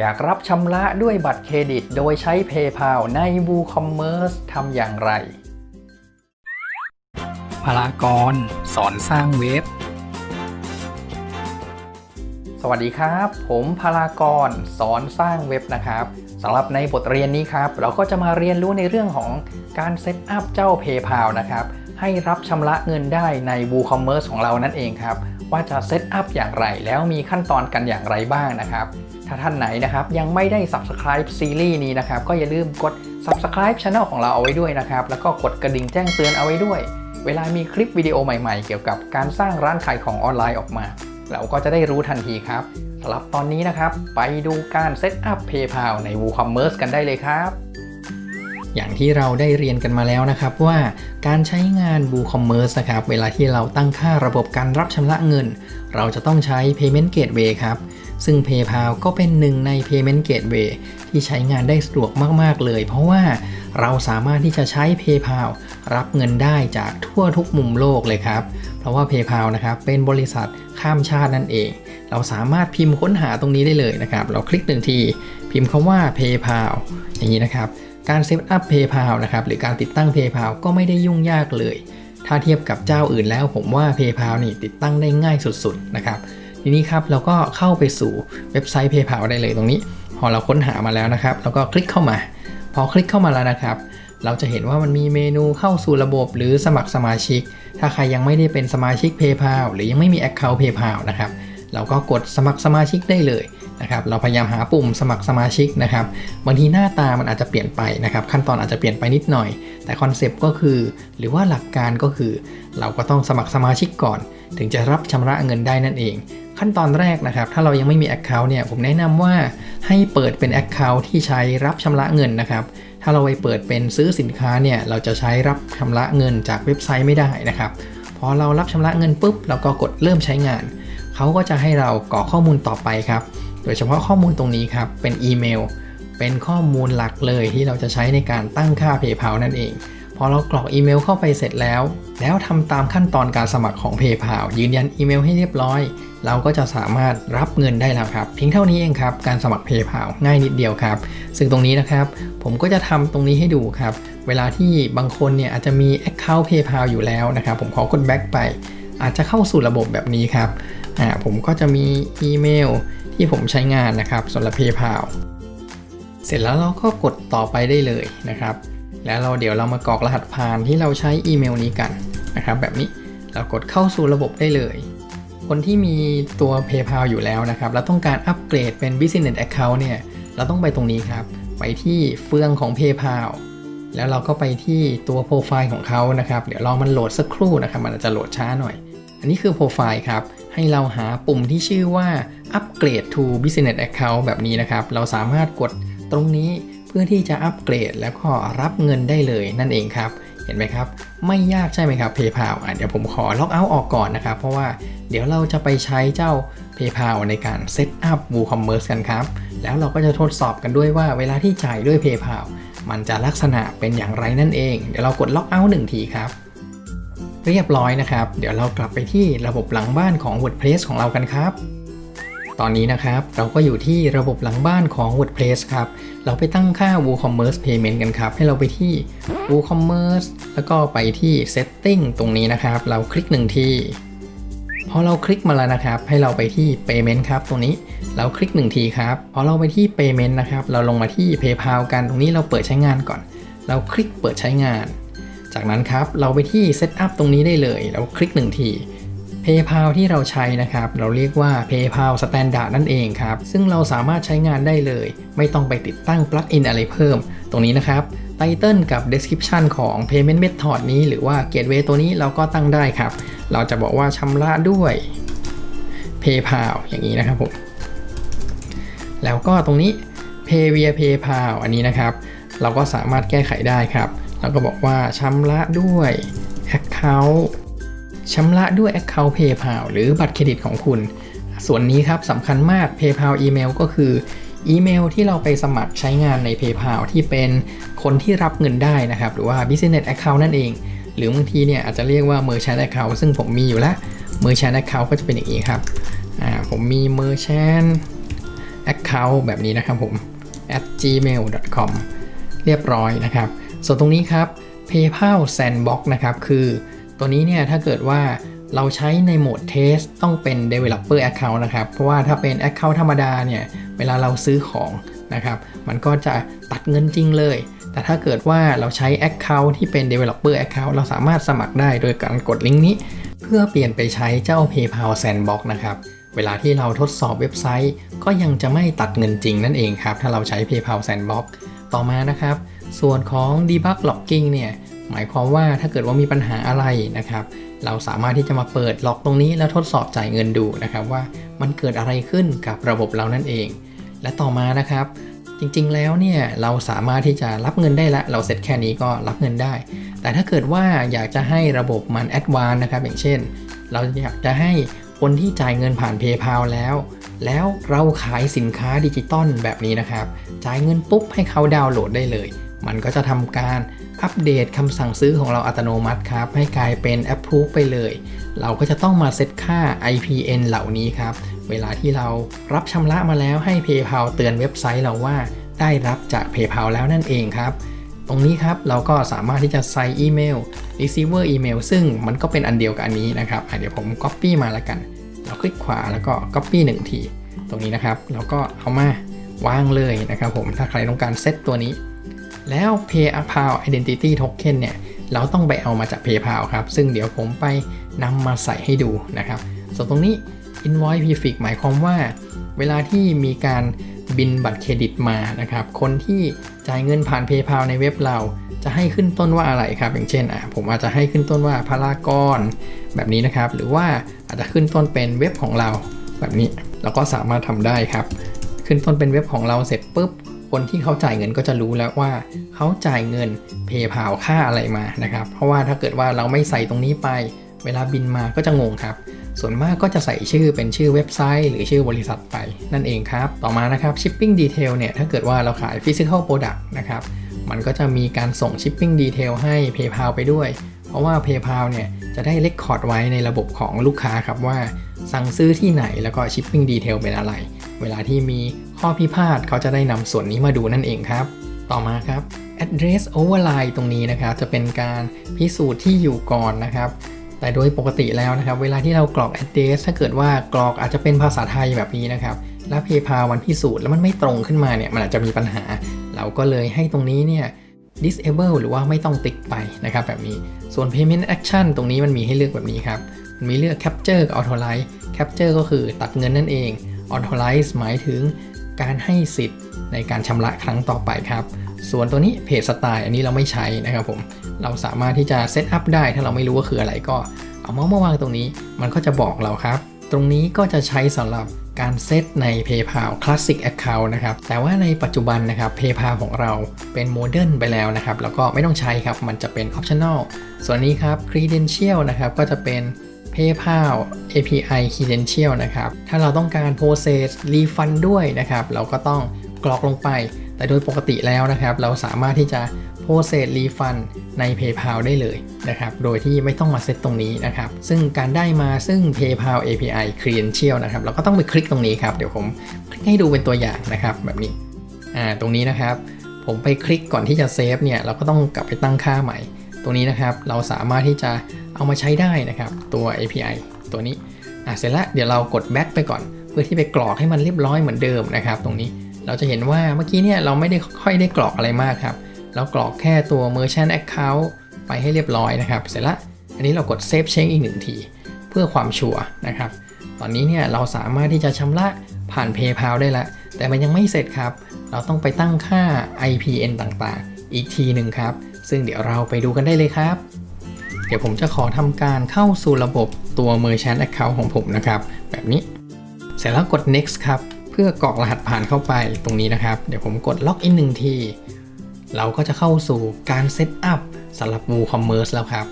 อยากรับชำระด้วยบัตรเครดิตโดยใช้ PayPal ใน WooCommerce ทำอย่างไร พลากร สอนสร้างเว็บ สวัสดีครับ ผมพลากร สอนสร้างเว็บนะครับสำหรับในบทเรียนนี้ครับ เราก็จะมาเรียนรู้ในเรื่องของการเซตอัพเจ้า PayPal นะครับ ให้รับชำระเงินได้ใน WooCommerce ของเรานั่นเองครับ ว่าจะเซตอัพอย่างไร แล้วมีขั้นตอนกันอย่างไรบ้างนะครับ ถ้าท่านไหนนะครับยังไม่ได้ Subscribe ซีรีส์นี้นะครับก็อย่าลืมกด Subscribe Channel ของเราเอาไว้ด้วยนะครับ แล้วก็กดกระดิ่งแจ้งเตือนเอาไว้ด้วย เวลามีคลิปวิดีโอใหม่ๆ เกี่ยวกับการสร้างร้านขายของออนไลน์ออกมา เราก็จะได้รู้ทันทีครับสำหรับตอนนี้นะครับ ไปดูการเซตอัพ PayPal ใน WooCommerce กันได้เลยครับ อย่างที่เราได้เรียนกันมาแล้วนะครับว่าการใช้งาน WooCommerce นะครับ เวลาที่เราตั้งค่าระบบการรับชำระเงิน เราจะต้องใช้ Payment Gateway ครับ ซึ่ง PayPal ก็เป็นหนึ่งใน Payment Gateway ที่ใช้งานได้สะดวกมาก ๆ เลย เพราะว่าเราสามารถที่จะใช้ PayPal รับเงินได้จากทั่วทุกมุมโลกเลยครับ เพราะว่า PayPal นะครับเป็นบริษัทข้ามชาตินั่นเอง เราสามารถพิมพ์ค้นหาตรงนี้ได้เลยนะครับ เราคลิกหนึ่งที พิมพ์คำว่า PayPal อย่างนี้นะครับ การเซตอัพ PayPal นะครับหรือการติดตั้ง PayPal ก็ไม่ได้ยุ่งยากเลย ถ้าเทียบกับเจ้าอื่นแล้ว ผมว่า PayPal นี่ติดตั้งได้ง่ายสุดๆนะครับทีนี้ครับเราก็เข้าไปสู่เว็บไซต์ PayPal ได้เลยตรงนี้ พอเราค้นหามาแล้วนะครับแล้วก็คลิกเข้ามา พอคลิกเข้ามาแล้วนะครับ เราจะเห็นว่ามันมีเมนูเข้าสู่ระบบหรือสมัครสมาชิก ถ้าใครยังไม่ได้เป็นสมาชิก PayPal หรือยังไม่มี Account PayPal นะครับเราก็กดสมัครสมาชิกได้เลย นะครับเราพยายามหาปุ่มสมัครสมาชิกนะครับบางทีหน้าตามันอาจจะเปลี่ยนไปนะครับ ขั้นตอนอาจจะเปลี่ยนไปนิดหน่อย แต่คอนเซปต์ก็คือหรือว่าหลักการก็คือ เราก็ต้องสมัครสมาชิกก่อน ถึงจะรับชำระเงินได้นั่นเอง ขั้นตอนแรกนะครับ ถ้าเรายังไม่มี Account เนี่ยผมแนะนำว่าให้เปิดเป็น Account ที่ใช้รับชำระเงินนะครับถ้าเราไปเปิดเป็นซื้อสินค้าเนี่ยเราจะใช้รับชำระเงินจากเว็บไซต์ไม่ได้นะครับพอเรารับชำระเงินปุ๊บเราก็กดเริ่มใช้งานเขาก็จะให้เรากรอกข้อมูลต่อไปครับ โดยเฉพาะข้อมูลตรงนี้ครับ เป็นอีเมล เป็นข้อมูลหลักเลยที่เราจะใช้ในการตั้งค่า PayPal นั่นเอง พอเรากรอกอีเมลเข้าไปเสร็จแล้ว แล้วทำตามขั้นตอนการสมัครของ PayPal ยืนยันอีเมลให้เรียบร้อย เราก็จะสามารถรับเงินได้แล้วครับ เพียงเท่านี้เองครับ การสมัคร PayPal ง่ายนิดเดียวครับ ซึ่งตรงนี้นะครับ ผมก็จะทำตรงนี้ให้ดูครับ เวลาที่บางคนเนี่ยอาจจะมี Account PayPal อยู่แล้วนะครับ ผมขอกด back ไป อาจจะเข้าสู่ระบบแบบนี้ครับ อ่า ผมก็จะมีอีเมล ที่ผมใช้งานนะครับสำหรับ PayPal เสร็จแล้วเราก็กดต่อไปได้เลยนะครับ แล้วเราเดี๋ยวเรามากรอกรหัสผ่านที่เราใช้อีเมลนี้กันนะครับ แบบนี้เรากดเข้าสู่ระบบได้เลย คนที่มีตัว PayPal อยู่แล้วนะครับแล้วต้องการอัปเกรดเป็น Business Account เนี่ยเราต้องไปตรงนี้ครับ ไปที่เฟืองของ PayPal แล้วเราก็ไปที่ตัวโปรไฟล์ของเขานะครับ เดี๋ยวรอมันโหลดสักครู่นะครับ มันอาจจะโหลดช้าหน่อย อันนี้คือโปรไฟล์ครับ ให้เราหาปุ่มที่ชื่อว่า Upgrade to Business Account แบบนี้นะครับ เราสามารถกดตรงนี้เพื่อที่จะอัปเกรด แล้วก็รับเงินได้เลยนั่นเองครับ เห็นไหมครับ ไม่ยากใช่ไหมครับ PayPal อะเดี๋ยวผมขอล็อกเอาท์ออกก่อนนะครับ เพราะว่าเดี๋ยวเราจะไปใช้เจ้า PayPal ในการเซตอัพ WooCommerce กันครับ แล้วเราก็จะทดสอบกันด้วยว่าเวลาที่จ่ายด้วย PayPal มันจะลักษณะเป็นอย่างไรนั่นเอง เดี๋ยวเรากดล็อกเอาท์หนึ่งทีครับ เรียบร้อยนะครับ เดี๋ยวเรากลับไปที่ระบบหลังบ้านของ WordPress ของเรากันครับ ตอนนี้นะครับเราก็อยู่ที่ระบบหลังบ้านของ WordPress ครับ เราไปตั้งค่า WooCommerce Payment กันครับ ให้เราไปที่ WooCommerce แล้วก็ไปที่ Setting ตรงนี้นะครับ เราคลิกหนึ่งทีพอเราคลิกมาแล้วนะครับ ให้เราไปที่ Payment ครับ ตรงนี้เราคลิกหนึ่งทีครับพอเราไปที่ Payment นะครับ เราลงมาที่ PayPal กันตรงนี้เราเปิดใช้งานก่อน เราคลิกเปิดใช้งาน จากนั้นครับเราไปที่ Setup ตรงนี้ได้เลยเราคลิกหนึ่งที PayPal ที่เราใช้นะครับ เราเรียกว่า PayPal Standard นั่นเองครับ ซึ่งเราสามารถใช้งานได้เลย ไม่ต้องไปติดตั้งปลั๊กอินอะไรเพิ่ม ตรงนี้นะครับ Title กับ Description ของ Payment Method นี้หรือว่า Gateway ตัวนี้เราก็ตั้งได้ครับ เราจะบอกว่าชำระด้วย PayPal อย่างนี้นะครับผมแล้วก็ตรงนี้ Pay via PayPal อันนี้นะครับ เราก็สามารถแก้ไขได้ครับ เราก็บอกว่าชำระด้วย Account ชำระด้วย Account PayPal หรือบัตรเครดิตของคุณ ส่วนนี้ครับสำคัญมาก PayPal อีเมลก็คืออีเมลที่เราไปสมัครใช้งานใน PayPal ที่เป็นคนที่รับเงินได้นะครับ หรือว่า Business Account นั่นเอง หรือบางทีเนี่ยอาจจะเรียกว่า Merchant Account ซึ่งผมมีอยู่แล้ว Merchant Account ก็จะเป็นอย่างนี้ครับผมมี Merchant account แบบนี้นะครับผม at gmail.com เรียบร้อยนะครับ ส่วนตรงนี้ครับ PayPal Sandbox นะครับ คือตัวนี้เนี่ยถ้าเกิดว่าเราใช้ในโหมด Test ต้องเป็น Developer Account นะครับ เพราะว่าถ้าเป็น Account ธรรมดาเนี่ย เวลาเราซื้อของนะครับ มันก็จะตัดเงินจริงเลย แต่ถ้าเกิดว่าเราใช้ Account ที่เป็น Developer Account เราสามารถสมัครได้โดยการกดลิงก์นี้ เพื่อเปลี่ยนไปใช้เจ้า PayPal Sandbox นะครับ เวลาที่เราทดสอบเว็บไซต์ ก็ยังจะไม่ตัดเงินจริงนั่นเองครับ ถ้าเราใช้ PayPal Sandbox ต่อมานะครับ ส่วนของ Debug Logging เนี่ยหมายความว่าถ้าเกิดว่ามีปัญหาอะไรนะครับ เราสามารถที่จะมาเปิดล็อกตรงนี้แล้วทดสอบจ่ายเงินดูนะครับว่ามันเกิดอะไรขึ้นกับระบบเรานั่นเอง และต่อมานะครับ จริงๆแล้วเนี่ยเราสามารถที่จะรับเงินได้ละเราเสร็จแค่นี้ก็รับเงินได้ แต่ถ้าเกิดว่าอยากจะให้ระบบมันแอดวานนะครับ อย่างเช่น เราอยากจะให้คนที่จ่ายเงินผ่าน PayPal แล้ว แล้วเราขายสินค้าดิจิตอลแบบนี้นะครับ จ่ายเงินปุ๊บให้เขาดาวน์โหลดได้เลย มันก็จะทำการอัปเดตคำสั่งซื้อของเราอัตโนมัติครับ ให้กลายเป็น Approve ไปเลย เราก็จะต้องมาเซตค่า IPN เหล่านี้ครับ เวลาที่เรารับชำระมาแล้วให้ PayPal เตือนเว็บไซต์เราว่าได้รับจาก PayPal แล้วนั่นเองครับ ตรงนี้ครับเราก็สามารถที่จะใส่อีเมล receiver email ซึ่งมันก็เป็นอันเดียวกับอันนี้นะครับเดี๋ยวผม copy มาแล้วกัน เราคลิกขวาแล้วก็ copy 1 ที ตรงนี้นะครับ เราก็เอามาวางเลยนะครับผมถ้าใครต้องการเซตตัวนี้ แล้ว PayPal Identity Token เนี่ย เราต้องไปเอามาจาก PayPal ครับ ซึ่งเดี๋ยวผมไปนำมาใส่ให้ดูนะครับ ส่วนตรงนี้ Invoice Prefix หมายความว่า เวลาที่มีการบินบัตรเครดิตมานะครับ คนที่จ่ายเงินผ่าน PayPal ในเว็บเราจะให้ขึ้นต้นว่าอะไรครับ อย่างเช่นอะผมอาจจะให้ขึ้นต้นว่าพารากอนแบบนี้นะครับ หรือว่าอาจจะขึ้นต้นเป็นเว็บของเราแบบนี้ เราก็สามารถทำได้ครับ ขึ้นต้นเป็นเว็บของเราเสร็จปุ๊บ คนที่เขาจ่ายเงินก็จะรู้แล้วว่าเขาจ่ายเงิน PayPal ค่าอะไรมานะครับ เพราะว่าถ้าเกิดว่าเราไม่ใส่ตรงนี้ไป เวลาบินมาก็จะงงครับ ส่วนมากก็จะใส่ชื่อเป็นชื่อเว็บไซต์ หรือชื่อบริษัทไปนั่นเองครับ ต่อมานะครับ Shipping Detail เนี่ยถ้าเกิดว่าเราขาย Physical Product นะครับมันก็จะมีการส่ง Shipping Detail ให้ PayPal ไปด้วย เพราะว่า PayPal เนี่ยจะได้เลคคอร์ดไว้ในระบบของลูกค้าครับว่าสั่งซื้อที่ไหนแล้วก็ Shipping Detail เป็นอะไร เวลาที่มี ข้อพิพาทเขาจะได้นำส่วนนี้มาดูนั่นเองครับ ต่อมาครับ address override ตรงนี้นะครับ จะเป็นการพิสูจน์ที่อยู่ก่อนนะครับแต่โดยปกติแล้วนะครับ เวลาที่เรากรอก address ถ้าเกิดว่ากรอกอาจจะเป็นภาษาไทยแบบนี้นะครับ แล้ว PayPal มันพิสูจน์แล้วมันไม่ตรงขึ้นมาเนี่ยมันอาจจะมีปัญหา เราก็เลยให้ตรงนี้เนี่ย disable หรือว่าไม่ต้องติ๊กไปนะครับแบบนี้ ส่วน payment action ตรงนี้มันมีให้เลือกแบบนี้ครับ มันมีเลือก capture กับ authorize capture ก็คือตัดเงินนั่นเอง authorize หมายถึง การให้สิทธิ์ในการชำระครั้งต่อไปครับ ส่วนตัวนี้ page style อันนี้เราไม่ใช้นะครับผม เราสามารถที่จะเซตอัพได้ถ้าเราไม่รู้ว่าคืออะไรก็เอาเมาส์มาวางตรงนี้ มันก็จะบอกเราครับ ตรงนี้ก็จะใช้สำหรับการเซตใน PayPal Classic Account นะครับ แต่ว่าในปัจจุบันนะครับ PayPal ของเราเป็นโมเดิร์นไปแล้วนะครับ แล้วก็ไม่ต้องใช้ครับ มันจะเป็น Optional ส่วนนี้ครับ Credential นะครับ ก็จะเป็น PayPal API Credential นะครับ ถ้าเราต้องการ process refund ด้วยนะครับ เราก็ต้องกรอกลงไป แต่โดยปกติแล้วนะครับ เราสามารถที่จะ process refund ใน PayPal ได้เลยนะครับ โดยที่ไม่ต้องมาเซตตรงนี้นะครับ ซึ่งการได้มาซึ่ง PayPal API Credential นะครับ เราก็ต้องไปคลิกตรงนี้ครับ เดี๋ยวผมคลิกให้ดูเป็นตัวอย่างนะครับ แบบนี้ อ่า ตรงนี้นะครับ ผมไปคลิกก่อนที่จะเซฟเนี่ย เราก็ต้องกลับไปตั้งค่าใหม่ ตรงนี้นะครับเราสามารถที่จะเอามาใช้ได้นะครับ ตัว API ตัวนี้อะเสร็จแล้วเดี๋ยวเรากด back ไปก่อน เพื่อที่ไปกรอกให้มันเรียบร้อยเหมือนเดิมนะครับ ตรงนี้เราจะเห็นว่าเมื่อกี้เนี่ยเราไม่ได้ค่อยได้กรอกอะไรมากครับเรากรอกแค่ตัว merchant account ไปให้เรียบร้อยนะครับ เสร็จละอันนี้เรากด save check อีกหนึ่งที เพื่อความชัวร์นะครับ ตอนนี้เนี่ยเราสามารถที่จะชำระผ่าน PayPal ได้แล้วแต่มันยังไม่เสร็จครับ เราต้องไปตั้งค่า IPN ต่างๆ อีกทีหนึ่งครับ ซึ่งเดี๋ยวเราไปดูกันได้เลยครับ เดี๋ยวผมจะขอทำการเข้าสู่ระบบตัว Merchant Account ของผมนะครับ แบบนี้ เสร็จแล้วกด next ครับ เพื่อกรอกรหัสผ่านเข้าไปตรงนี้นะครับ เดี๋ยวผมกด login หนึ่งที เราก็จะเข้าสู่การเซตอัพสำหรับ WooCommerce แล้วครับ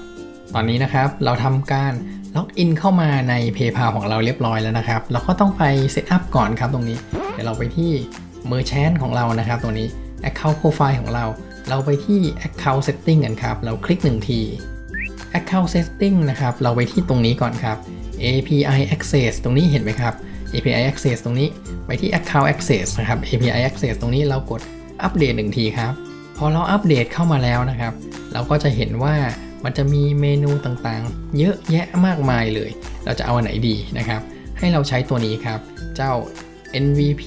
ตอนนี้นะครับเราทำการล็อกอินเข้ามาใน PayPal ของเราเรียบร้อยแล้วนะครับ เราก็ต้องไปเซตอัพก่อนครับตรงนี้ เดี๋ยวเราไปที่ Merchant ของเรานะครับตรงนี้ Account Profile ของเรา เราไปที่ Account Setting กันครับ เราคลิกหนึ่งที Account Setting นะครับ เราไปที่ตรงนี้ก่อนครับ API Access ตรงนี้เห็นไหมครับ API Access ตรงนี้ไปที่ Account Access นะครับ API Access ตรงนี้เรากดอัปเดตหนึ่งทีครับ พอเราอัปเดตเข้ามาแล้วนะครับ เราก็จะเห็นว่ามันจะมีเมนูต่างๆ เยอะแยะมากมายเลย เราจะเอาอันไหนดีนะครับ ให้เราใช้ตัวนี้ครับ เจ้า NVP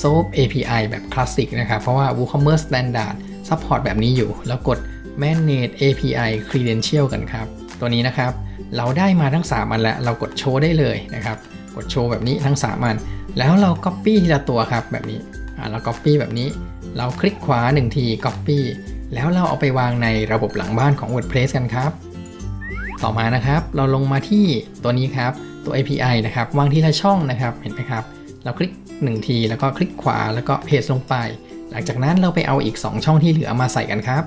SOAP API แบบคลาสสิกนะครับ เพราะว่า WooCommerce Standard Support แบบนี้อยู่ แล้วกด Manage API Credential กันครับ ตัวนี้นะครับ เราได้มาทั้ง 3 อันแล้ว เรากดโชว์ได้เลยนะครับ กดโชว์แบบนี้ทั้ง 3 อัน แล้วเรา Copy ทีละตัวครับแบบนี้อ่าเรา Copy แบบนี้ เราคลิกขวา 1 ที Copy แล้วเราเอาไปวางในระบบหลังบ้านของ WordPress กันครับ ต่อมานะครับ เราลงมาที่ตัวนี้ครับ ตัว API นะครับ วางทีละช่องนะครับ เห็นไหมครับ เราคลิก 1 ที แล้วก็คลิกขวา แล้วก็เพจลงไป หลังจากนั้นเราไปเอาอีก 2 ช่องที่เหลือมาใส่กันครับ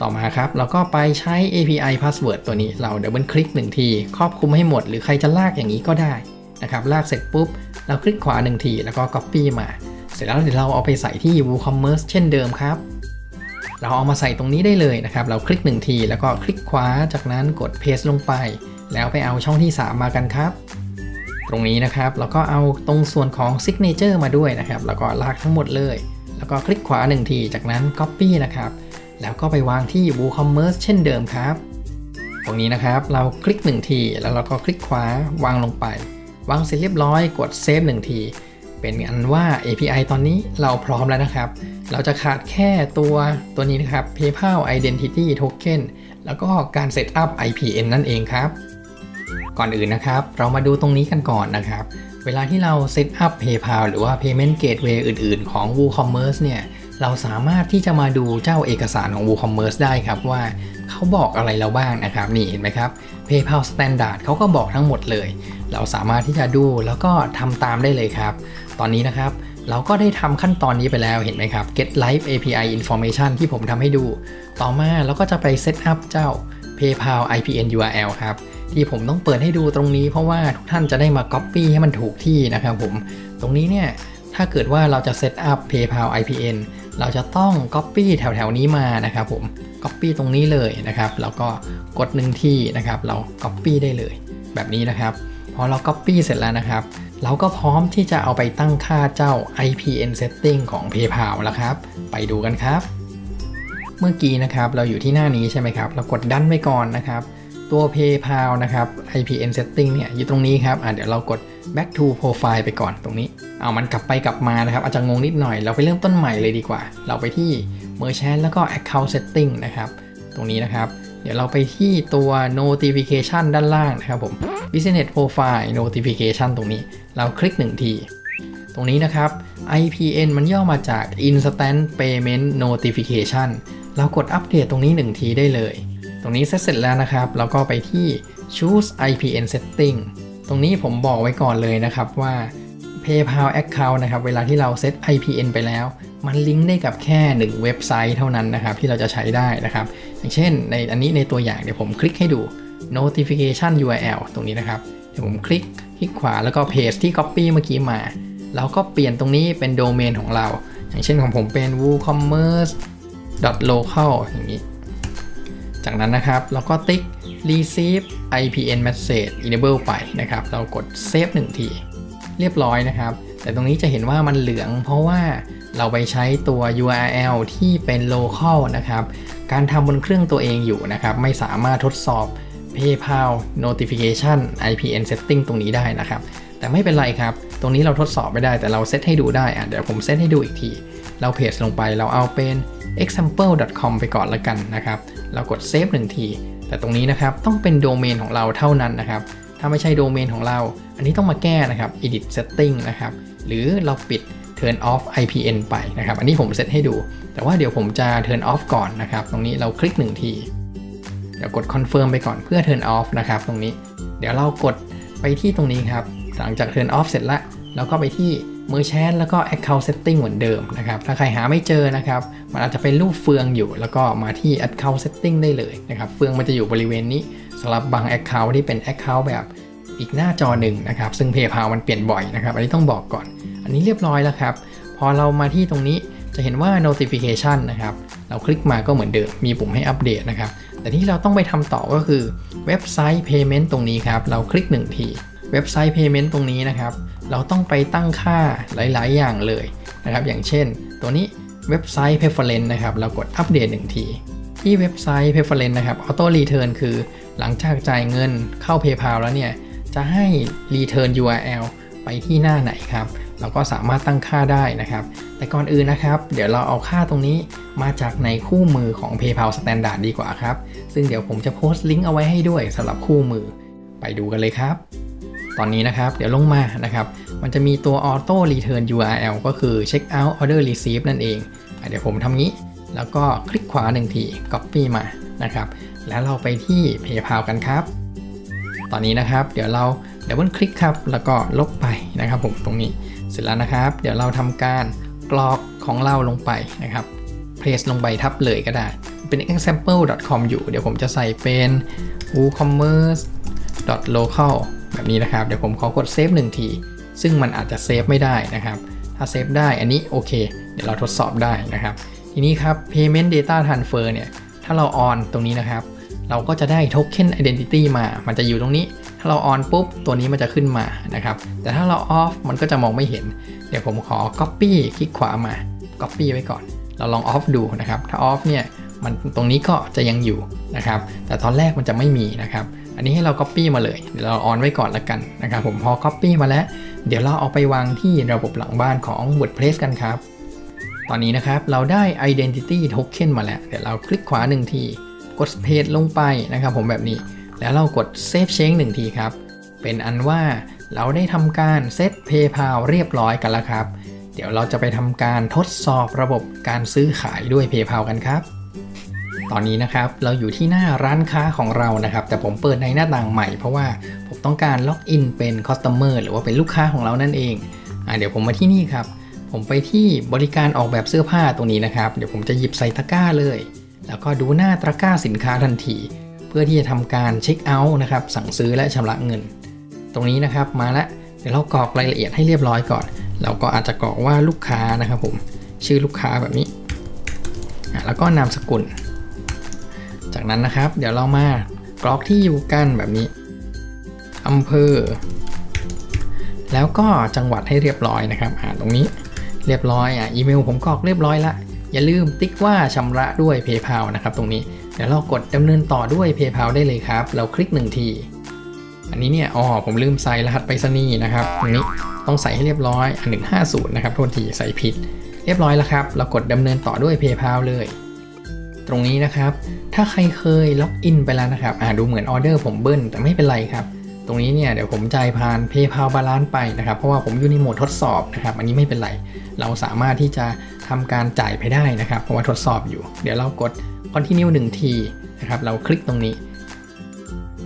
ต่อมาครับเราก็ไปใช้ API password ตัวนี้เราดับเบิลคลิก1ทีครอบคลุมให้หมด หรือใครจะลากอย่างนี้ก็ได้นะครับลากเสร็จปุ๊บ เราคลิกขวา1ทีแล้วก็ copy มา เสร็จแล้วเดี๋ยวเราเอาไปใส่ที่ WooCommerce เช่นเดิมครับเราเอามาใส่ตรงนี้ได้เลยนะครับ เราคลิก1ทีแล้วก็คลิกขวา จากนั้นกด paste ลงไป แล้วไปเอาช่องที่ 3 มากันครับ ตรงนี้นะครับแล้วก็เอาตรงส่วนของ signature มาด้วยนะครับ แล้วก็ลากทั้งหมดเลย แล้วก็คลิกขวา1ทีจากนั้น copy นะครับ แล้วก็ไปวางที่ WooCommerce เช่นเดิมครับ ตรงนี้นะครับเราคลิก1ทีแล้วเราก็คลิกขวาวางลงไป วางเสร็จเรียบร้อยกด save 1ทีเป็นอันว่า API ตอนนี้เราพร้อมแล้วนะครับ เราจะขาดแค่ตัวตัวนี้นะครับ PayPal Identity Token แล้วก็การเซตอัพ IPN นั่นเองครับ ก่อนอื่นนะครับ เรามาดูตรงนี้กันก่อนนะครับ เวลาที่เราเซตอัพ PayPal หรือว่า Payment Gateway อื่น ๆ ของ WooCommerce เนี่ย เราสามารถที่จะมาดูเจ้าเอกสารของ WooCommerce ได้ครับว่าเขาบอกอะไรเราบ้างนะครับ นี่เห็นไหมครับ PayPal Standard เขาก็บอกทั้งหมดเลย เราสามารถที่จะดูแล้วก็ทำตามได้เลยครับ ตอนนี้นะครับเราก็ได้ทำขั้นตอนนี้ไปแล้วเห็นไหมครับ Get Live API Information ที่ผมทำให้ดู ต่อมาเราก็จะไปเซตอัพเจ้า PayPal IPN URL ครับ ที่ผมต้องเปิดให้ดูตรงนี้ เพราะว่าทุกท่านจะได้มา Copy ให้มันถูกที่นะครับผม ตรงนี้เนี่ยถ้าเกิดว่าเราจะเซตอัพ PayPal IPN เราจะต้อง Copy แถวๆนี้มานะครับผม Copy ตรงนี้เลยนะครับ แล้วก็กดหนึ่งที่นะครับ เรา Copy ได้เลย แบบนี้นะครับ พอเรา Copy เสร็จแล้วนะครับ เราก็พร้อมที่จะเอาไปตั้งค่าเจ้า IPN setting ของ PayPal แล้วครับ ไปดูกันครับ เมื่อกี้นะครับเราอยู่ที่หน้านี้ใช่ไหมครับ เรากดดันไว้ก่อนนะครับ ตัว PayPal นะครับ IPN setting เนี่ยอยู่ตรงนี้ครับเดี๋ยวเรากด back to profile ไปก่อนตรงนี้ เอามันกลับไปกลับมานะครับ อาจจะงงนิดหน่อย เราไปเริ่มต้นใหม่เลยดีกว่า เราไปที่ merchant แล้วก็ account setting นะครับ ตรงนี้นะครับ เดี๋ยวเราไปที่ตัว notification ด้านล่างนะครับผม business profile notification ตรงนี้ เราคลิก1ที ตรงนี้นะครับ IPN มันย่อมาจาก instant payment notification เรากดอัปเดตตรงนี้1ทีได้เลย ตรงนี้เซตเสร็จแล้วนะครับเราก็ไปที่ choose IPN setting ตรงนี้ผมบอกไว้ก่อนเลยนะครับว่า PayPal Account นะครับ เวลาที่เราเซต IPN ไปแล้ว มันลิงก์ได้กับแค่ 1 เว็บไซต์เท่านั้นนะครับ ที่เราจะใช้ได้นะครับ อย่างเช่น ในอันนี้ในตัวอย่างเดี๋ยวผมคลิกให้ดู notification URL ตรงนี้นะครับ เดี๋ยวผมคลิกคลิกขวาแล้วก็เพจที่ Copy เมื่อกี้มาเราก็เปลี่ยนตรงนี้เป็นโดเมนของเรา อย่างเช่นของผมเป็น woocommerce local อย่างนี้ จากนั้นนะครับเราก็ติ๊ก receive IPN message enable ไปนะครับ เรากด save 1 ที เรียบร้อยนะครับ แต่ตรงนี้จะเห็นว่ามันเหลือง เพราะว่าเราไปใช้ตัว URL ที่เป็น local นะครับ การทำบนเครื่องตัวเองอยู่นะครับ ไม่สามารถทดสอบ PayPal notification IPN setting ตรงนี้ได้นะครับ แต่ไม่เป็นไรครับ ตรงนี้เราทดสอบไม่ได้แต่เราเซตให้ดูได้อะเดี๋ยวผมเซตให้ดูอีกที เราเพจลงไปเราเอาเป็น example.com ไปก่อนละกันนะครับ เรากด save หนึ่งที แต่ตรงนี้นะครับต้องเป็นโดเมนของเราเท่านั้นนะครับ ถ้าไม่ใช่โดเมนของเรา อันนี้ต้องมาแก้นะครับ edit setting นะครับ หรือเราปิด turn off IPN ไปนะครับ อันนี้ผมเซตให้ดู แต่ว่าเดี๋ยวผมจะ turn off ก่อนนะครับ ตรงนี้เราคลิก 1 ที เดี๋ยวกด confirm ไปก่อนเพื่อ turn off นะครับ ตรงนี้ เดี๋ยวเรากดไปที่ตรงนี้ครับ หลังจาก turn off เสร็จแล้วเราก็ไปที่ Merchant แล้วก็ Account Setting เหมือนเดิมนะครับ ถ้าใครหาไม่เจอนะครับ มันอาจจะเป็นรูปเฟืองอยู่ แล้วก็มาที่ Account Setting ได้เลยนะครับ เฟืองมันจะอยู่บริเวณนี้สำหรับบาง Account ที่เป็น Account แบบอีกหน้าจอหนึ่งนะครับ ซึ่ง PayPal มันเปลี่ยนบ่อยนะครับ อันนี้ต้องบอกก่อน อันนี้เรียบร้อยแล้วครับ พอเรามาที่ตรงนี้จะเห็นว่า notification นะครับ เราคลิกมาก็เหมือนเดิม มีปุ่มให้อัปเดตนะครับ แต่ที่เราต้องไปทำต่อก็คือเว็บไซต์ payment ตรงนี้ครับ เราคลิก1ที เว็บไซต์ Payment ตรงนี้นะครับ เราต้องไปตั้งค่าหลาย ๆ อย่างเลยนะครับ อย่างเช่น ตัวนี้เว็บไซต์ Preference นะครับ เรากดอัปเดตหนึ่งที ที่เว็บไซต์ Preference นะครับ Auto Return คือหลังจากจ่ายเงินเข้า PayPal แล้วเนี่ย จะให้ Return URL ไปที่หน้าไหนครับ เราก็สามารถตั้งค่าได้นะครับ แต่ก่อนอื่นนะครับ เดี๋ยวเราเอาค่าตรงนี้มาจากในคู่มือของ PayPal Standard ดีกว่าครับ ซึ่งเดี๋ยวผมจะโพสต์ลิงก์เอาไว้ให้ด้วยสำหรับคู่มือ ไปดูกันเลยครับ ตอนนี้นะครับ เดี๋ยวลงมานะครับ มันจะมีตัว Auto Return URL ก็คือ Checkout Order Receive นั่นเอง เดี๋ยวผมทำงี้ แล้วก็คลิกขวาหนึ่งที Copy มานะครับ แล้วเราไปที่ PayPal กันครับ ตอนนี้นะครับ เดี๋ยวเราดับเบิลคลิกครับ แล้วก็ลบไปนะครับ ผมตรงนี้ เสร็จแล้วนะครับ เดี๋ยวเราทำการกรอกของเราลงไปนะครับ place ลงไปทับเลยก็ได้ เป็น example.com อยู่ เดี๋ยวผมจะใส่เป็น woocommerce local แบบนี้นะครับ เดี๋ยวผมขอกดเซฟหนึ่งที ซึ่งมันอาจจะเซฟไม่ได้นะครับ ถ้าเซฟได้อันนี้โอเค เดี๋ยวเราทดสอบได้นะครับ ทีนี้ครับ payment data transfer เนี่ย ถ้าเรา on ตรงนี้นะครับ เราก็จะได้ token identity มา มันจะอยู่ตรงนี้ ถ้าเรา on ปุ๊บ ตัวนี้มันจะขึ้นมานะครับ แต่ถ้าเรา off มันก็จะมองไม่เห็น เดี๋ยวผมขอ copy คลิกขวามา copy ไว้ก่อน เราลอง off ดูนะครับ ถ้า off เนี่ย มันตรงนี้ก็จะยังอยู่นะครับ แต่ตอนแรกมันจะไม่มีนะครับ อันนี้ให้เรา copy มาเลยเดี๋ยวเรา on ไว้ก่อนละกันนะครับผมพอ copy มาแล้ว เดี๋ยวเราเอาไปวางที่ระบบหลังบ้านของ WordPress กันครับ ตอนนี้นะครับเราได้ identity token มาแล้ว เดี๋ยวเราคลิกขวาหนึ่งทีกด paste ลงไปนะครับผมแบบนี้แล้วเรากด save change หนึ่งทีครับ เป็นอันว่าเราได้ทำการเซต PayPal เรียบร้อยกันแล้วครับ เดี๋ยวเราจะไปทำการทดสอบระบบการซื้อขายด้วย PayPal กันครับ ตอนนี้นะครับเราอยู่ที่หน้าร้านค้าของเรานะครับ แต่ผมเปิดในหน้าต่างใหม่เพราะว่าผมต้องการล็อกอินเป็น Customer หรือว่าเป็นลูกค้าของเรานั่นเองอเดี๋ยวผมมาที่นี่ครับ ผมไปที่บริการออกแบบเสื้อผ้าตรงนี้นะครับ เดี๋ยวผมจะหยิบใส่ตะกร้าเลย แล้วก็ดูหน้าตะกร้าสินค้าทันที เพื่อที่จะทำการเช็คเอาท์นะครับสั่งซื้อและชำระเงิน ตรงนี้นะครับมาแล้วเดี๋ยวเรากรอกรายละเอียดให้เรียบร้อยก่อน เราก็อาจจะกรอกว่าลูกค้านะครับผมชื่อลูกค้าแบบนี้ แล้วก็นามสกุล จากนั้นนะครับ เดี๋ยวเรามากรอกที่อยู่กันแบบนี้อำเภอ แล้วก็จังหวัดให้เรียบร้อยนะครับอ่าตรงนี้เรียบร้อยอะอีเมลผมกรอกเรียบร้อยละ อย่าลืมติ๊กว่าชำระด้วย PayPal นะครับ ตรงนี้เดี๋ยวเรากดดำเนินต่อด้วย PayPal ได้เลยครับ เราคลิกหนึ่งที อันนี้เนี่ยอ๋อผมลืมใส่รหัสไปรษณีย์นะครับตรงนี้ต้องใส่ให้เรียบร้อยอัน150นะครับโทษทีใส่ผิด เรียบร้อยแล้วครับ เรากดดำเนินต่อด้วย PayPal เลย ตรงนี้นะครับ ถ้าใครเคยล็อกอินไปแล้วนะครับอ่าดูเหมือนออเดอร์ผมเบิ้ลแต่ไม่เป็นไรครับตรงนี้เนี่ยเดี๋ยวผมจ่ายผ่าน PayPal Balance ไปนะครับ เพราะว่าผมอยู่ในโหมดทดสอบนะครับ อันนี้ไม่เป็นไร เราสามารถที่จะทำการจ่ายไปได้นะครับ เพราะว่าทดสอบอยู่ เดี๋ยวเรากด continue 1 ทีนะครับ เราคลิกตรงนี้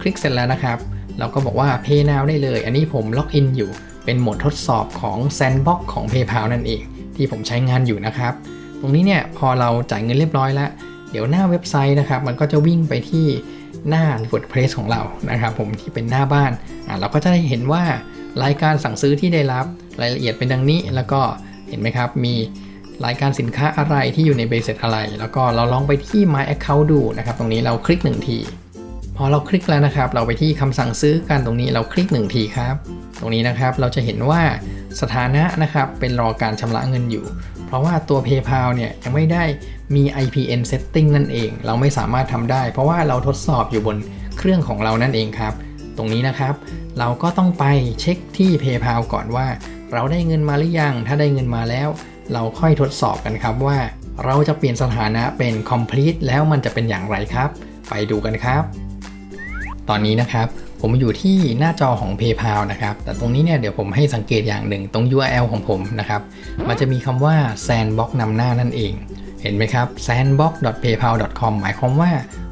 คลิกเสร็จแล้วนะครับ เราก็บอกว่า Pay now ได้เลย อันนี้ผมล็อกอินอยู่เป็นโหมดทดสอบของ Sandbox ของ PayPal นั่นเอง ที่ผมใช้งานอยู่นะครับ ตรงนี้เนี่ยพอเราจ่ายเงินเรียบร้อยแล้ว เดี๋ยวหน้าเว็บไซต์นะครับ มันก็จะวิ่งไปที่หน้า WordPress ของเรานะครับ ผมที่เป็นหน้าบ้านอะเราก็จะได้เห็นว่ารายการสั่งซื้อที่ได้รับรายละเอียดเป็นดังนี้ แล้วก็เห็นไหมครับ มีรายการสินค้าอะไรที่อยู่ในเบสเซ็ตอะไร แล้วก็เราลองไปที่ My Account ดูนะครับ ตรงนี้เราคลิกหนึ่งทีพอเราคลิกแล้วนะครับ เราไปที่คำสั่งซื้อกันตรงนี้เราคลิกหนึ่งทีครับ ตรงนี้นะครับเราจะเห็นว่าสถานะนะครับเป็นรอการชำระเงินอยู่ เพราะว่าตัว PayPal เนี่ยยังไม่ได้มี IPN setting นั่นเอง เราไม่สามารถทำได้ เพราะว่าเราทดสอบอยู่บนเครื่องของเรานั่นเองครับ ตรงนี้นะครับ เราก็ต้องไปเช็คที่ PayPal ก่อนว่า เราได้เงินมาหรือยัง ถ้าได้เงินมาแล้ว เราค่อยทดสอบกันครับว่า เราจะเปลี่ยนสถานะเป็น complete แล้วมันจะเป็นอย่างไรครับ ไปดูกันครับ ตอนนี้นะครับ ผมอยู่ที่หน้าจอของ PayPal นะครับ แต่ตรงนี้เนี่ยเดี๋ยวผมให้สังเกตอย่างหนึ่งตรง URL ของผมนะครับ มันจะมีคำว่า sandbox นำหน้านั่นเอง เห็นไหมครับ sandbox.paypal.com หมายความว่า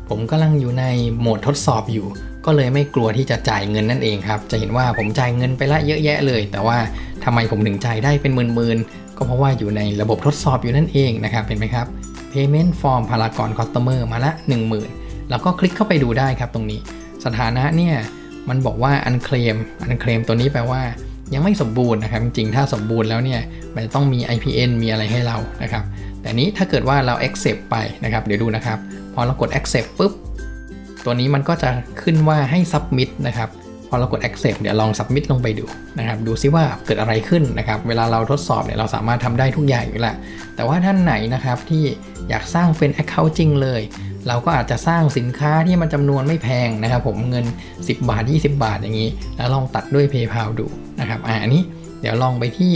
ผมกำลังอยู่ในโหมดทดสอบอยู่ ก็เลยไม่กลัวที่จะจ่ายเงินนั่นเองครับ จะเห็นว่าผมจ่ายเงินไปละเยอะแยะเลย แต่ว่าทำไมผมถึงจ่ายได้เป็นหมื่นๆ ก็เพราะว่าอยู่ในระบบทดสอบอยู่นั่นเองนะครับ เห็นไหมครับ payment form Paragon customer มาละ 10,000 แล้วก็คลิกเข้าไปดูได้ครับตรงนี้ สถานะเนี่ย มันบอกว่า unclaim unclaim ตัวนี้แปลว่ายังไม่สมบูรณ์นะครับ จริงๆ ถ้าสมบูรณ์แล้วเนี่ย มันจะต้องมี IPN มีอะไรให้เรานะครับ แต่นี้ถ้าเกิดว่าเรา accept ไปนะครับ เดี๋ยวดูนะครับ พอเรากด accept ปุ๊บ ตัวนี้มันก็จะขึ้นว่าให้ submit นะครับ พอเรากด accept เดี๋ยวลอง submit ลงไปดูนะครับ ดูซิว่าเกิดอะไรขึ้นนะครับ เวลาเราทดสอบเนี่ย เราสามารถทำได้ทุกอย่างอยู่แล้วแต่ว่าท่านไหนนะครับที่อยากสร้างเป็น account จริงเลย เราก็อาจจะสร้างสินค้าที่มันจำนวนไม่แพงนะครับ ผมเงิน 10 บาท 20 บาทอย่างนี้ แล้วลองตัดด้วย PayPal ดูนะครับอ่าอันนี้เดี๋ยวลองไปที่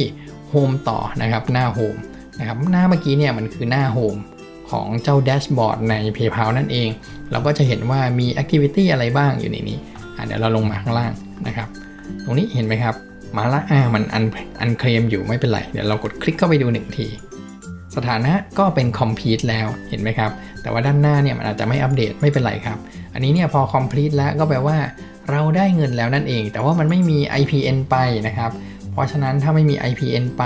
Home ต่อนะครับหน้า Home นะครับหน้าเมื่อกี้เนี่ยมันคือหน้า Home ของเจ้าแดชบอร์ดใน PayPal นั่นเอง เราก็จะเห็นว่ามี Activity อะไรบ้างอยู่ในนี้อ่เดี๋ยวเราลงมาข้างล่างนะครับ ตรงนี้เห็นไหมครับ มาละอ่ามันอันอันเคลมอยู่ไม่เป็นไร เดี๋ยวเรากดคลิกเข้าไปดูหนึ่งที สถานะก็เป็น complete แล้วเห็นไหมครับ แต่ว่าด้านหน้าเนี่ยมันอาจจะไม่อัปเดตไม่เป็นไรครับ อันนี้เนี่ยพอ complete แล้วก็แปลว่าเราได้เงินแล้วนั่นเอง แต่ว่ามันไม่มี IPN ไปนะครับ เพราะฉะนั้นถ้าไม่มี IPN ไป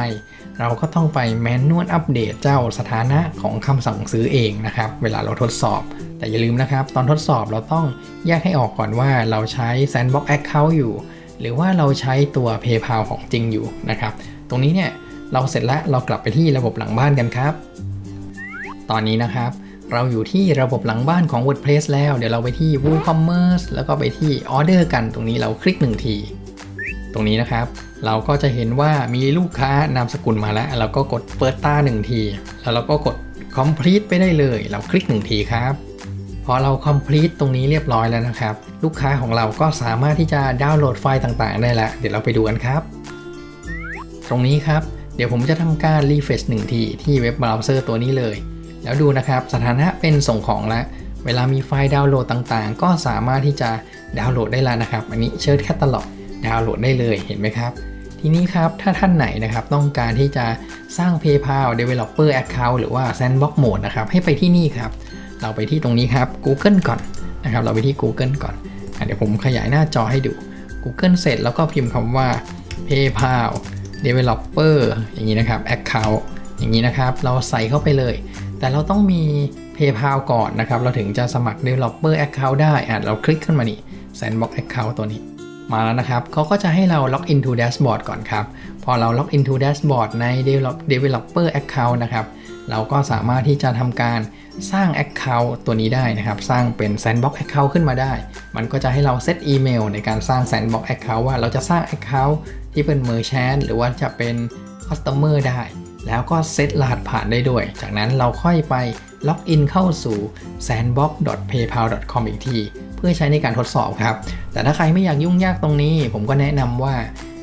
เราก็ต้องไปแมนนวลอัปเดตเจ้าสถานะของคำสั่งซื้อเองนะครับ เวลาเราทดสอบ แต่อย่าลืมนะครับ ตอนทดสอบเราต้องแยกให้ออกก่อนว่าเราใช้ Sandbox Account อยู่ หรือว่าเราใช้ตัว PayPal ของจริงอยู่นะครับ ตรงนี้เนี่ย เราเสร็จแล้วเรากลับไปที่ระบบหลังบ้านกันครับ ตอนนี้นะครับ เราอยู่ที่ระบบหลังบ้านของ WordPress แล้ว เดี๋ยวเราไปที่ WooCommerce แล้วก็ไปที่ Order กันตรงนี้เราคลิกหนึ่งที ตรงนี้นะครับ เราก็จะเห็นว่ามีลูกค้านามสกุลมาแล้ว เราก็กดเปิดตาหนึ่งที แล้วเราก็กด complete ไปได้เลย เราคลิกหนึ่งทีครับพอเรา complete ตรงนี้เรียบร้อยแล้วนะครับ ลูกค้าของเราก็สามารถที่จะดาวน์โหลดไฟล์ต่างๆ ได้แล้ว เดี๋ยวเราไปดูกันครับ ตรงนี้ครับ เดี๋ยวผมจะทำการ refresh หนึ่งทีที่เว็บเบราว์เซอร์ตัวนี้เลย แล้วดูนะครับสถานะเป็นส่งของแล้วเวลามีไฟล์ดาวน์โหลดต่างๆ ก็สามารถที่จะดาวน์โหลดได้แล้วนะครับ อันนี้เชิญแคตตาล็อกดาวน์โหลดได้เลยเห็นไหมครับ ทีนี้ครับถ้าท่านไหนนะครับต้องการที่จะสร้าง PayPal Developer Account หรือว่า Sandbox Mode นะครับให้ไปที่นี่ครับ เราไปที่ตรงนี้ครับ Google ก่อนนะครับเราไปที่ Google ก่อนอเดี๋ยวผมขยายหน้าจอให้ดู Google เสร็จแล้วก็พิมพ์คำว่า PayPal Developer อย่างนี้นะครับ Account อย่างนี้นะครับ เราใส่เข้าไปเลย แต่เราต้องมี PayPal ก่อนนะครับ เราถึงจะสมัคร Developer Account ได้อะเราคลิกขึ้นมานี่ Sandbox Account ตัวนี้ มาแล้วนะครับ เขาก็จะให้เรา log into dashboard ก่อนครับ พอเรา log into dashboard ใน develop- developer account นะครับเราก็สามารถที่จะทำการสร้าง account ตัวนี้ได้นะครับ สร้างเป็น sandbox account ขึ้นมาได้ มันก็จะให้เราเซตอีเมลในการสร้าง sandbox account ว่าเราจะสร้าง account ที่เป็น merchant หรือว่าจะเป็น customer ได้ แล้วก็เซตรหัสผ่านได้ด้วย จากนั้นเราค่อยไปล็อกอินเข้าสู่ sandbox.paypal.com อีกที เพื่อใช้ในการทดสอบครับ แต่ถ้าใครไม่อยากยุ่งยากตรงนี้ ผมก็แนะนำว่า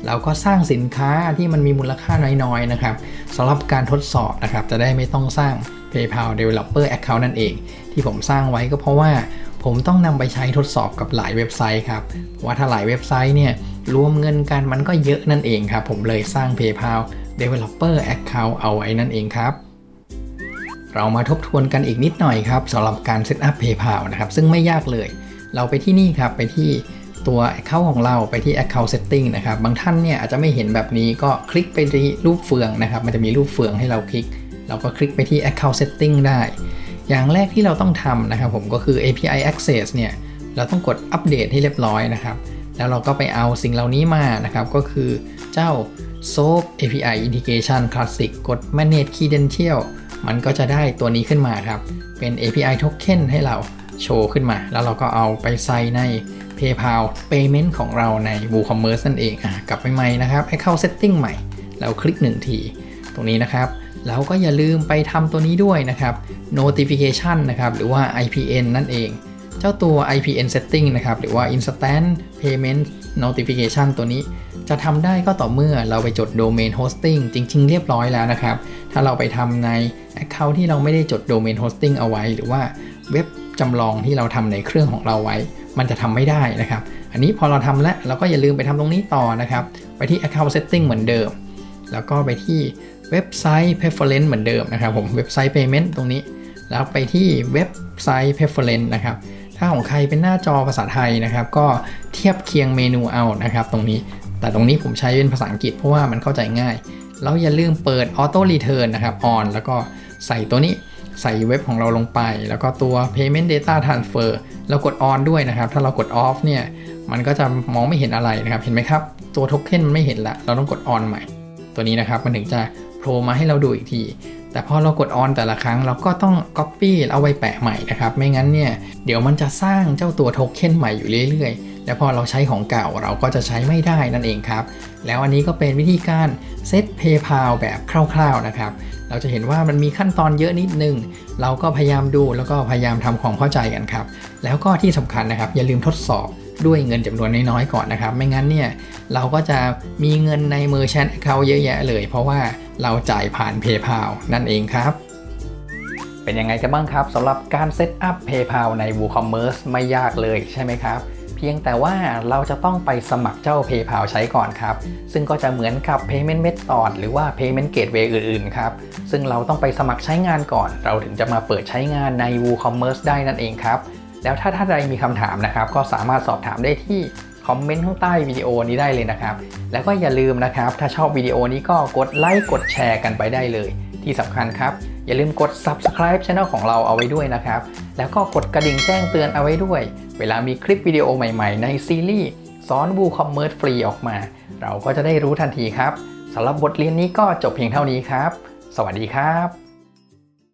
เราก็สร้างสินค้าที่มันมีมูลค่าน้อยๆนะครับสำหรับการทดสอบนะครับ จะได้ไม่ต้องสร้าง PayPal Developer Account นั่นเอง ที่ผมสร้างไว้ก็เพราะว่าผมต้องนำไปใช้ทดสอบกับหลายเว็บไซต์ครับว่าถ้าหลายเว็บไซต์เนี่ย รวมเงินกันมันก็เยอะนั่นเองครับ ผมเลยสร้าง PayPal Developer Account เอาไว้นั่นเองครับ เรามาทบทวนกันอีกนิดหน่อยครับสำหรับการเซตอัพ PayPal นะครับ ซึ่งไม่ยากเลย เราไปที่นี่ครับไปที่ตัว Account ของเราไปที่ Account Setting นะครับ บางท่านเนี่ยอาจจะไม่เห็นแบบนี้ก็คลิกไปที่รูปเฟืองนะครับ มันจะมีรูปเฟืองให้เราคลิก เราก็คลิกไปที่ Account Setting ได้ อย่างแรกที่เราต้องทำนะครับผมก็คือ API Access เนี่ยเราต้องกดอัปเดตให้เรียบร้อยนะครับ แล้วเราก็ไปเอาสิ่งเหล่านี้มานะครับ ก็คือเจ้า SOAP API Integration Classic กด Manage Credential มันก็จะได้ตัวนี้ขึ้นมาครับ เป็น API Token ให้เราโชว์ขึ้นมา แล้วเราก็เอาไปใส่ใน PayPal Payment ของเราใน WooCommerce นั่นเองอะกลับไปใหม่นะครับให้เข้า Setting ใหม่ แล้วคลิก 1 ที ตรงนี้นะครับแล้วก็อย่าลืมไปทำตัวนี้ด้วยนะครับ Notification นะครับ หรือว่า IPN นั่นเอง เจ้าตัว IPN setting นะครับ หรือว่า Instant Payment Notification ตัวนี้ จะทำได้ก็ต่อเมื่อเราไปจด Domain Hosting จริง ๆ เรียบร้อยแล้วนะครับ ถ้าเราไปทำใน Account ที่เราไม่ได้จด Domain Hosting เอาไว้ หรือว่าเว็บจำลองที่เราทำในเครื่องของเราไว้ มันจะทำไม่ได้นะครับ อันนี้พอเราทำแล้วเราก็อย่าลืมไปทำตรงนี้ต่อนะครับ ไปที่ Account Setting เหมือนเดิม แล้วก็ไปที่เว็บไซต์ preference เหมือนเดิมนะครับผมเว็บไซต์ payment ตรงนี้ แล้วไปที่เว็บไซต์ preference นะครับ้าของใครเป็นหน้าจอภาษาไทยนะครับ ก็เทียบเคียงเมนูเอานะครับ ตรงนี้ แต่ตรงนี้ผมใช้เป็นภาษาอังกฤษเพราะว่ามันเข้าใจง่าย แล้วอย่าลืมเปิด auto return นะครับ on แล้วก็ใส่ตัวนี้ใส่เว็บของเราลงไป แล้วก็ตัว payment data transfer เรากด on ด้วยนะครับ ถ้าเรากด off เนี่ย มันก็จะมองไม่เห็นอะไรนะครับ เห็นไหมครับ ตัวโทเค็นมันไม่เห็นละ เราต้องกด on ใหม่ ตัวนี้นะครับ มันถึงจะโผล่มาให้เราดูอีกที แต่พอเรากด on แต่ละครั้งเราก็ต้อง copy เอาไว้แปะใหม่นะครับ ไม่งั้นเนี่ยเดี๋ยวมันจะสร้างเจ้าตัวโทเค็นใหม่อยู่เรื่อยๆ แล้วพอเราใช้ของเก่าเราก็จะใช้ไม่ได้นั่นเองครับ แล้วอันนี้ก็เป็นวิธีการเซต PayPal แบบคร่าวๆนะครับ เราจะเห็นว่ามันมีขั้นตอนเยอะนิดนึง เราก็พยายามดูแล้วก็พยายามทำความเข้าใจกันครับ แล้วก็ที่สำคัญนะครับอย่าลืมทดสอบด้วยเงินจำนวนน้อยๆก่อนนะครับ ไม่งั้นเนี่ย เราก็จะมีเงินใน Merchant Account เยอะแยะเลย เพราะว่าเราจ่ายผ่าน PayPal นั่นเองครับ เป็นยังไงกันบ้างครับสำหรับการเซตอัพ PayPal ใน WooCommerce ไม่ยากเลยใช่ไหมครับเพียงแต่ว่าเราจะต้องไปสมัครเจ้า PayPal ใช้ก่อนครับ ซึ่งก็จะเหมือนกับ Payment Method หรือว่า Payment Gateway อื่นๆครับ ซึ่งเราต้องไปสมัครใช้งานก่อน เราถึงจะมาเปิดใช้งานใน WooCommerce ได้นั่นเองครับ แล้วถ้าท่านใดมีคำถามนะครับ ก็สามารถสอบถามได้ที่ คอมเมนต์ข้างใต้วิดีโอนี้ได้เลยนะครับ แล้วก็อย่าลืมนะครับ ถ้าชอบวิดีโอนี้ก็กดไลค์กดแชร์กันไปได้เลย ที่สำคัญครับ อย่าลืมกด subscribe channel ของเราเอาไว้ด้วยนะครับ แล้วก็กดกระดิ่งแจ้งเตือนเอาไว้ด้วย เวลามีคลิปวิดีโอใหม่ๆ ในซีรีส์สอน WooCommerce ฟรีออกมา เราก็จะได้รู้ทันทีครับสำหรับบทเรียนนี้ก็จบเพียงเท่านี้ครับ สวัสดีครับ